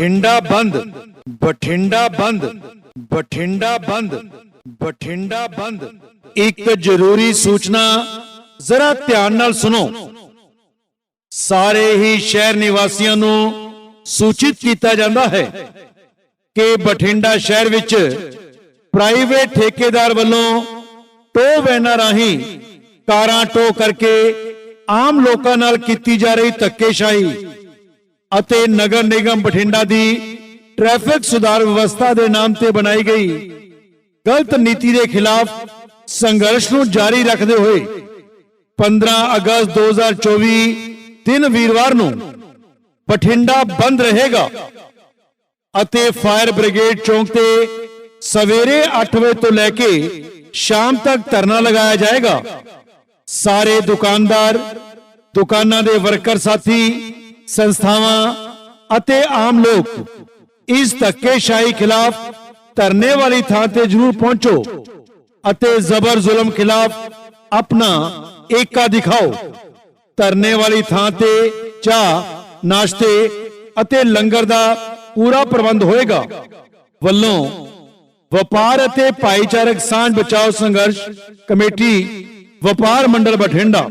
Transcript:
ਬਠਿੰਡਾ ਬੰਦ ਬਠਿੰਡਾ ਬੰਦ ਬਠਿੰਡਾ ਬੰਦ ਬਠਿੰਡਾ ਬੰਦ। ਇੱਕ ਜ਼ਰੂਰੀ ਸੂਚਨਾ ਜ਼ਰਾ ਧਿਆਨ ਨਾਲ ਸੁਣੋ। ਸਾਰੇ ਹੀ ਸ਼ਹਿਰ ਨਿਵਾਸੀਆਂ ਨੂੰ ਸੂਚਿਤ ਕੀਤਾ ਜਾਂਦਾ ਹੈ ਕਿ ਬਠਿੰਡਾ ਸ਼ਹਿਰ ਵਿੱਚ ਪ੍ਰਾਈਵੇਟ ਠੇਕੇਦਾਰ ਵੱਲੋਂ ਟੋ ਵੈਨਾਂ ਰਾਹੀਂ ਕਾਰਾਂ ਟੋ ਕਰਕੇ ਆਮ ਲੋਕਾਂ ਨਾਲ ਕੀਤੀ ਜਾ ਰਹੀ ਧੱਕੇਸ਼ਾਹੀ ਅਤੇ ਨਗਰ ਨਿਗਮ ਬਠਿੰਡਾ ਦੀ ਟ੍ਰੈਫਿਕ ਸੁਧਾਰ ਵਿਵਸਥਾ ਦੇ ਨਾਮ ਤੇ ਬਣਾਈ ਗਈ। ਗਲਤ ਨੀਤੀ ਦੇ ਖਿਲਾਫ ਸੰਘਰਸ਼ ਨੂੰ ਜਾਰੀ ਰੱਖਦੇ ਹੋਏ 15 ਅਗਸਤ 2024 ਦਿਨ ਵੀਰਵਾਰ ਨੂੰ ਬਠਿੰਡਾ ਬੰਦ ਰਹੇਗਾ ਅਤੇ ਫਾਇਰ ਬ੍ਰਿਗੇਡ ਚੌਂਕ ਤੇ ਸਵੇਰੇ 8 ਵਜੇ ਤੋਂ ਲੈ ਕੇ ਸ਼ਾਮ ਤੱਕ ਧਰਨਾ ਲਗਾਇਆ ਜਾਏਗਾ। ਸਾਰੇ ਦੁਕਾਨਦਾਰ, ਦੁਕਾਨਾਂ ਦੇ ਵਰਕਰ ਸਾਥੀ ਸੰਸਥਾਵਾਂ ਅਤੇ ਆਮ ਲੋਕ ਇਸ ਧੱਕੇਸ਼ਾਹੀ ਖਿਲਾਫ ਧਰਨੇ ਵਾਲੀ ਥਾਂ ਤੇ ਜ਼ਰੂਰ ਪਹੁੰਚੋ ਅਤੇ ਜ਼ਬਰ ਜ਼ੁਲਮ ਖਿਲਾਫ ਆਪਣਾ ਏਕਾ ਦਿਖਾਓ। ਧਰਨੇ ਵਾਲੀ ਥਾਂ ਤੇ ਚਾਹ, ਨਾਸ਼ਤੇ ਅਤੇ ਲੰਗਰ ਦਾ ਪੂਰਾ ਪ੍ਰਬੰਧ ਹੋਏਗਾ। ਵੱਲੋਂ ਵਪਾਰ ਅਤੇ ਭਾਈਚਾਰਕ ਸਾਂਝ ਬਚਾਓ ਸੰਘਰਸ਼ ਕਮੇਟੀ ਵਪਾਰ ਮੰਡਲ ਬਠਿੰਡਾ